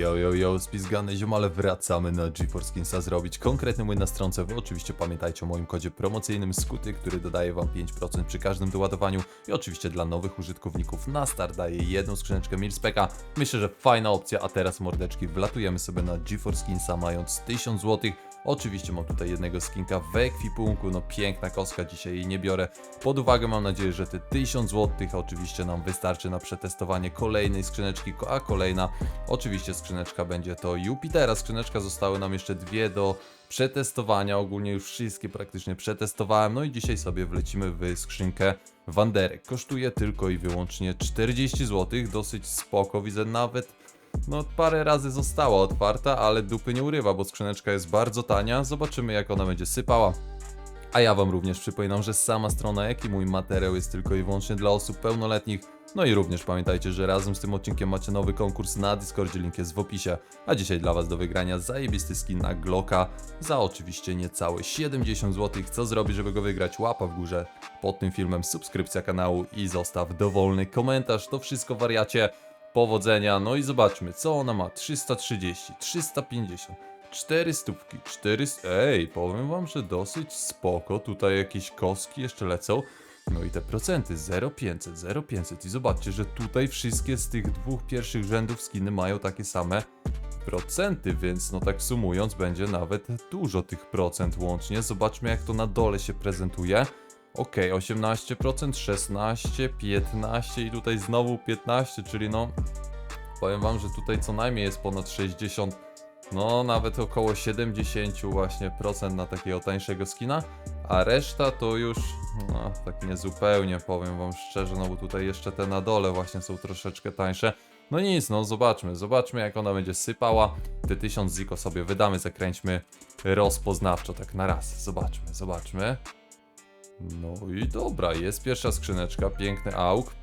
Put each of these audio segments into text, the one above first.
Yo, yo, yo, spizgane ziomale, wracamy na GeForce Skinsa zrobić konkretny mój na stronce. Wy oczywiście pamiętajcie o moim kodzie promocyjnym SKUTY, który dodaje wam 5% przy każdym doładowaniu i oczywiście dla nowych użytkowników na start daje jedną skrzyneczkę Milspeka. Myślę, że fajna opcja, a teraz mordeczki wlatujemy sobie na GeForce Skinsa mając 1000 zł. Oczywiście mam tutaj jednego skinka w ekwipunku, no piękna koska, dzisiaj jej nie biorę pod uwagę. Mam nadzieję, że te 1000 zł oczywiście nam wystarczy na przetestowanie kolejnej skrzyneczki, a kolejna oczywiście skrzyneczka będzie to Jupitera. Skrzyneczka zostały nam jeszcze dwie do przetestowania, ogólnie już wszystkie praktycznie przetestowałem, no i dzisiaj sobie wlecimy w skrzynkę Wanderek. Kosztuje tylko i wyłącznie 40 zł, dosyć spoko, widzę nawet no parę razy została otwarta, ale dupy nie urywa, bo skrzyneczka jest bardzo tania. Zobaczymy jak ona będzie sypała. A ja wam również przypominam, że sama strona, jak i mój materiał jest tylko i wyłącznie dla osób pełnoletnich. No i również pamiętajcie, że razem z tym odcinkiem macie nowy konkurs na Discordzie, link jest w opisie. A dzisiaj dla was do wygrania zajebisty skin na Glocka za oczywiście niecałe 70 zł. Co zrobić, żeby go wygrać? Łapa w górze pod tym filmem, subskrypcja kanału i zostaw dowolny komentarz. To wszystko wariacie. Powodzenia, no i zobaczmy, co ona ma. 330, 350, 400, 400. Ej, powiem wam, że dosyć spoko. Tutaj jakieś kostki jeszcze lecą. No i te procenty 0,500, 0,500. I zobaczcie, że tutaj wszystkie z tych dwóch pierwszych rzędów skiny mają takie same procenty, więc no tak sumując będzie nawet dużo tych procent łącznie. Zobaczmy jak to na dole się prezentuje. Ok, 18%, 16, 15 i tutaj znowu 15, czyli no powiem wam, że tutaj co najmniej jest ponad 60, no nawet około 70 właśnie procent na takiego tańszego skina, a reszta to już no tak niezupełnie powiem wam szczerze, no bo tutaj jeszcze te na dole właśnie są troszeczkę tańsze. No nic, no zobaczmy, zobaczmy jak ona będzie sypała. Te 1000 ziko sobie wydamy, zakręćmy rozpoznawczo tak na raz. Zobaczmy, zobaczmy. No i dobra, jest pierwsza skrzyneczka, piękny auk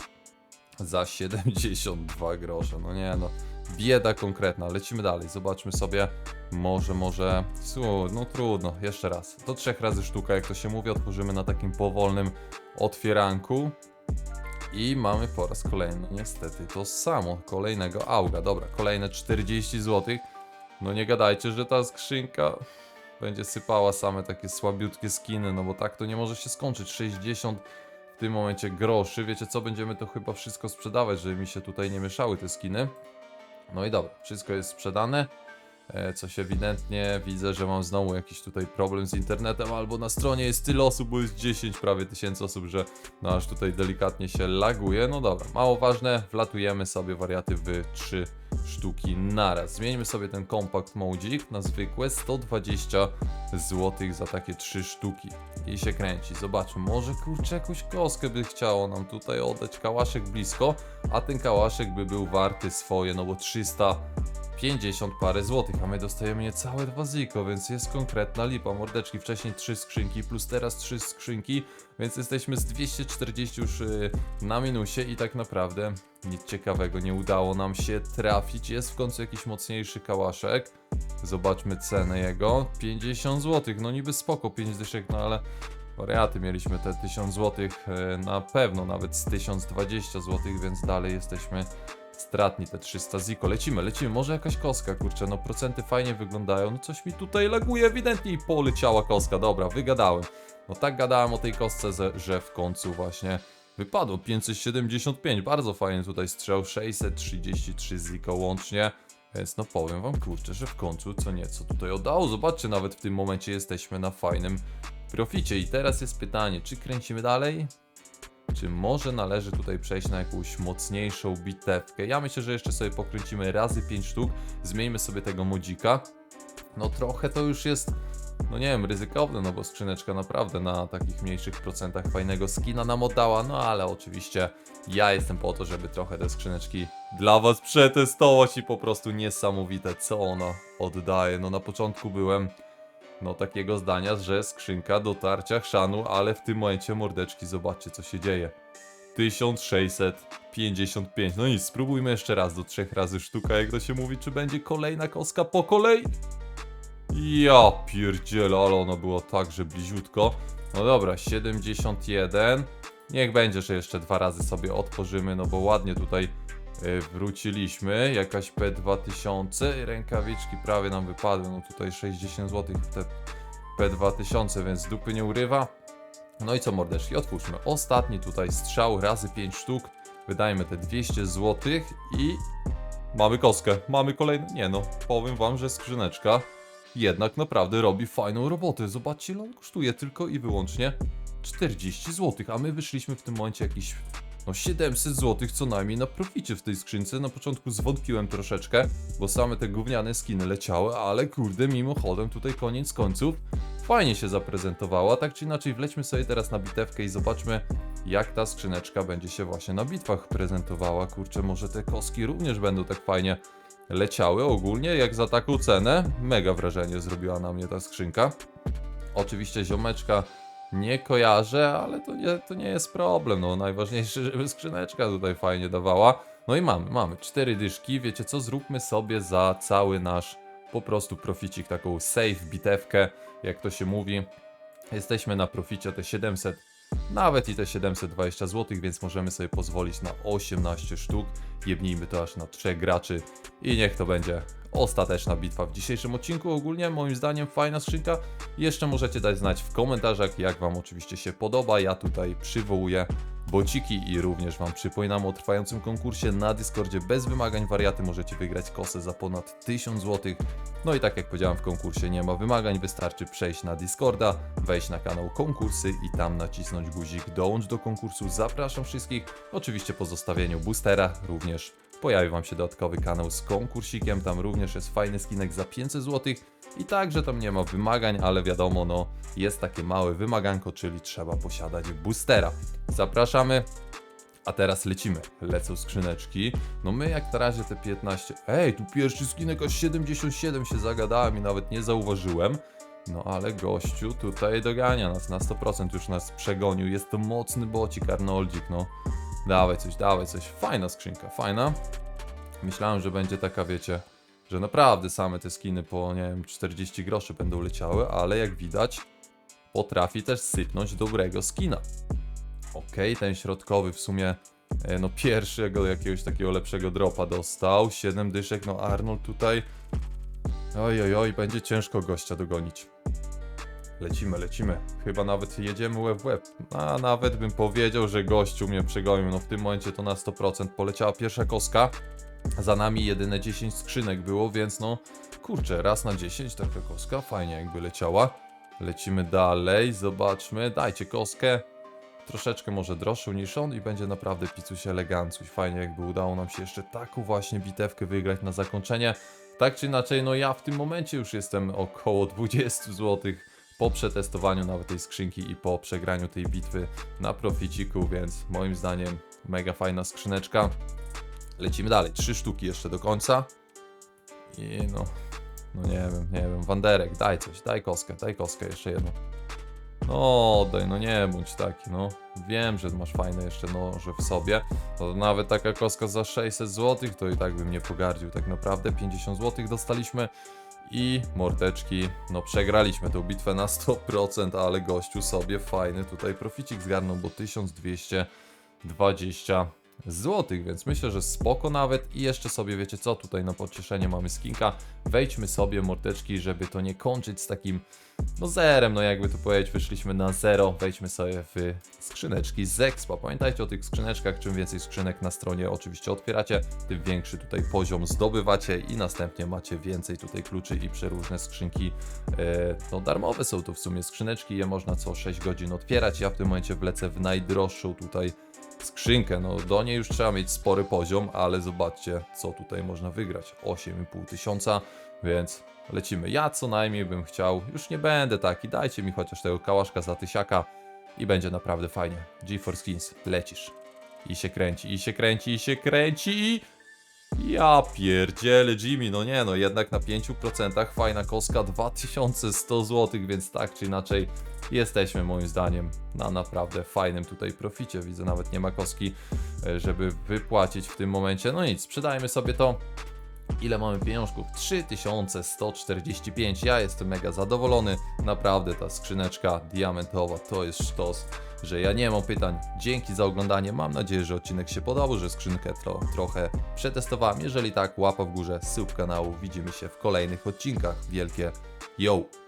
za 72 grosze. No nie no, bieda konkretna. Lecimy dalej, zobaczmy sobie. Może, może. No trudno, jeszcze raz. Do trzech razy sztuka, jak to się mówi, otworzymy na takim powolnym otwieranku. I mamy po raz kolejny, niestety, to samo. Kolejnego auga. Dobra, kolejne 40 zł. No nie gadajcie, że ta skrzynka będzie sypała same takie słabiutkie skiny, no bo tak to nie może się skończyć. 60 w tym momencie groszy. Wiecie co, będziemy to chyba wszystko sprzedawać, żeby mi się tutaj nie mieszały te skiny. No i dobra, wszystko jest sprzedane. E, Coś ewidentnie widzę, że mam znowu jakiś tutaj problem z internetem, albo na stronie jest tyle osób, bo jest 10 prawie tysięcy osób, że no aż tutaj delikatnie się laguje. No dobra, mało ważne, wlatujemy sobie wariaty w 3 sztuki naraz. Zmieńmy sobie ten compact modzik na zwykłe 120 zł za takie 3 sztuki. I się kręci. Zobaczmy, może kurczę jakąś kostkę by chciało nam tutaj oddać kałaszek blisko, a ten kałaszek by był warty swoje, no bo 350 parę złotych, a my dostajemy niecałe dwa ziko, więc jest konkretna lipa. Mordeczki wcześniej 3 skrzynki, plus teraz 3 skrzynki, więc jesteśmy z 240 już y, na minusie i tak naprawdę nic ciekawego nie udało nam się trafić. Jest w końcu jakiś mocniejszy kałaszek. Zobaczmy cenę jego. 50 zł, no niby spoko, 5 dyszek, no ale wariaty mieliśmy te 1000 zł, e, na pewno nawet z 1020 zł, więc dalej jesteśmy stratni te 300 ziko. Lecimy, lecimy, może jakaś koska, kurczę, no procenty fajnie wyglądają, no coś mi tutaj laguje ewidentnie i poleciała koska, dobra, wygadałem. No tak gadałem o tej kostce, że- w końcu właśnie wypadło 575, bardzo fajnie tutaj strzał, 633 ziko łącznie. Więc no powiem wam kurczę, że w końcu co nieco tutaj oddało. Zobaczcie, nawet w tym momencie jesteśmy na fajnym proficie. I teraz jest pytanie, czy kręcimy dalej? Czy może należy tutaj przejść na jakąś mocniejszą bitewkę? Ja myślę, że jeszcze sobie pokręcimy razy 5 sztuk. Zmieńmy sobie tego modzika. No trochę to już jest, no nie wiem, ryzykowne, no bo skrzyneczka naprawdę na takich mniejszych procentach fajnego skina nam oddała. No ale oczywiście ja jestem po to, żeby trochę te skrzyneczki dla was przetestować i po prostu niesamowite, co ona oddaje. No na początku byłem no takiego zdania, że skrzynka dotarcia chrzanu, ale w tym momencie mordeczki, zobaczcie co się dzieje. 1655. No nic, spróbujmy jeszcze raz do trzech razy sztuka, jak to się mówi, czy będzie kolejna koska po kolei. Ja pierdzielę, ale ono było tak, że bliziutko. No dobra, 71. Niech będzie, że jeszcze dwa razy sobie otworzymy, no bo ładnie tutaj wróciliśmy. Jakaś P2000, rękawiczki prawie nam wypadły, no tutaj 60 zł te P2000, więc dupy nie urywa. No i co mordeczki, otwórzmy. Ostatni tutaj strzał razy 5 sztuk. Wydajmy te 200 zł i mamy kostkę. Mamy kolejny. Nie no, powiem wam, że skrzyneczka jednak naprawdę robi fajną robotę. Zobaczcie, ile on kosztuje tylko i wyłącznie 40 zł, a my wyszliśmy w tym momencie jakiś no 700 zł co najmniej na proficie w tej skrzynce. Na początku zwątpiłem troszeczkę, bo same te gówniane skiny leciały, ale kurde, mimochodem tutaj koniec końców fajnie się zaprezentowała. Tak czy inaczej, wlećmy sobie teraz na bitewkę i zobaczmy, jak ta skrzyneczka będzie się właśnie na bitwach prezentowała. Kurczę, może te koski również będą tak fajnie leciały. Ogólnie, jak za taką cenę, mega wrażenie zrobiła na mnie ta skrzynka. Oczywiście ziomeczka nie kojarzę, ale to nie, to nie jest problem. No, najważniejsze, żeby skrzyneczka tutaj fajnie dawała. No i mamy, mamy cztery dyszki. Wiecie co, zróbmy sobie za cały nasz po prostu proficik, taką safe bitewkę, jak to się mówi. Jesteśmy na proficie te 700, nawet i te 720 zł, więc możemy sobie pozwolić na 18 sztuk. Jebnijmy to aż na 3 graczy i niech to będzie ostateczna bitwa w dzisiejszym odcinku. Ogólnie moim zdaniem fajna skrzynka. Jeszcze możecie dać znać w komentarzach, jak Wam oczywiście się podoba. Ja tutaj przywołuję bociki i również Wam przypominam o trwającym konkursie na Discordzie bez wymagań wariaty. Możecie wygrać kosę za ponad 1000 zł. No i tak jak powiedziałem w konkursie nie ma wymagań, wystarczy przejść na Discorda, wejść na kanał konkursy i tam nacisnąć guzik dołącz do konkursu. Zapraszam wszystkich. Oczywiście po zostawieniu boostera również pojawi Wam się dodatkowy kanał z konkursikiem, tam również jest fajny skinek za 500 zł i także tam nie ma wymagań, ale wiadomo, no jest takie małe wymaganko, czyli trzeba posiadać boostera. Zapraszamy, a teraz lecimy. Lecą skrzyneczki. No my jak na razie te 15... Ej, tu pierwszy skinek aż 77 się zagadałem i nawet nie zauważyłem. No ale gościu tutaj dogania nas na 100%, już nas przegonił. Jest to mocny bocik Arnoldzik, no. Dawaj coś, dawaj coś. Fajna skrzynka, fajna. Myślałem, że będzie taka, wiecie, że naprawdę same te skiny po, nie wiem, 40 groszy będą leciały, ale jak widać, potrafi też sypnąć dobrego skina. Okej, ten środkowy w sumie, e, no pierwszego jakiegoś takiego lepszego dropa dostał. 7 dyszek, no Arnold tutaj. Oj, oj, oj, będzie ciężko gościa dogonić. Lecimy, lecimy. Chyba nawet jedziemy łeb w łeb. A nawet bym powiedział, że gościu mnie przegonił. No w tym momencie to na 100% poleciała pierwsza koska. Za nami jedyne 10 skrzynek było, więc no kurczę, raz na 10 taka koska fajnie jakby leciała. Lecimy dalej, zobaczmy. Dajcie koskę. Troszeczkę może droższą niż on i będzie naprawdę picuś elegancuś. Fajnie jakby udało nam się jeszcze taką właśnie bitewkę wygrać na zakończenie. Tak czy inaczej, no ja w tym momencie już jestem około 20 zł po przetestowaniu nawet tej skrzynki i po przegraniu tej bitwy na proficiku, więc moim zdaniem mega fajna skrzyneczka. Lecimy dalej, trzy sztuki jeszcze do końca. I no, no nie wiem, nie wiem, Wanderek, daj coś, daj koskę, daj koskę, jeszcze jedną. No, oddaj, no nie bądź taki, no. Wiem, że masz fajne jeszcze noże w sobie. No, nawet taka koska za 600 zł, to i tak bym nie pogardził. Tak naprawdę 50 zł dostaliśmy i mordeczki, no przegraliśmy tę bitwę na 100%, ale gościu sobie fajny tutaj proficik zgarnął, bo 1220 złotych, więc myślę, że spoko nawet. I jeszcze sobie wiecie co, tutaj na pocieszenie mamy skinka, wejdźmy sobie mordeczki, żeby to nie kończyć z takim no zerem, no jakby to powiedzieć, wyszliśmy na zero, wejdźmy sobie w skrzyneczki z Expa, pamiętajcie o tych skrzyneczkach, czym więcej skrzynek na stronie oczywiście otwieracie, tym większy tutaj poziom zdobywacie i następnie macie więcej tutaj kluczy i przeróżne skrzynki, e, no darmowe są to w sumie skrzyneczki, je można co 6 godzin otwierać, ja w tym momencie wlecę w najdroższą tutaj skrzynkę. No do niej już trzeba mieć spory poziom, ale zobaczcie, co tutaj można wygrać. 8,5 tysiąca, więc lecimy. Ja co najmniej bym chciał, już nie będę taki, dajcie mi chociaż tego kałaszka za tysiaka i będzie naprawdę fajnie. GeForce Skins, lecisz. I się kręci, i się kręci, i się kręci i... Ja pierdzielę Jimmy, no nie no, jednak na 5% fajna koska 2100 zł, więc tak czy inaczej jesteśmy moim zdaniem na naprawdę fajnym tutaj proficie. Widzę nawet nie ma koski, e, żeby wypłacić w tym momencie. No nic, sprzedajmy sobie to Ile mamy pieniążków? 3145. Ja jestem mega zadowolony. Naprawdę ta skrzyneczka diamentowa to jest sztos, że ja nie mam pytań. Dzięki za oglądanie. Mam nadzieję, że odcinek się podobał, że skrzynkę tro trochę przetestowałem. Jeżeli tak, łapa w górze, sub kanału. Widzimy się w kolejnych odcinkach. Wielkie yo!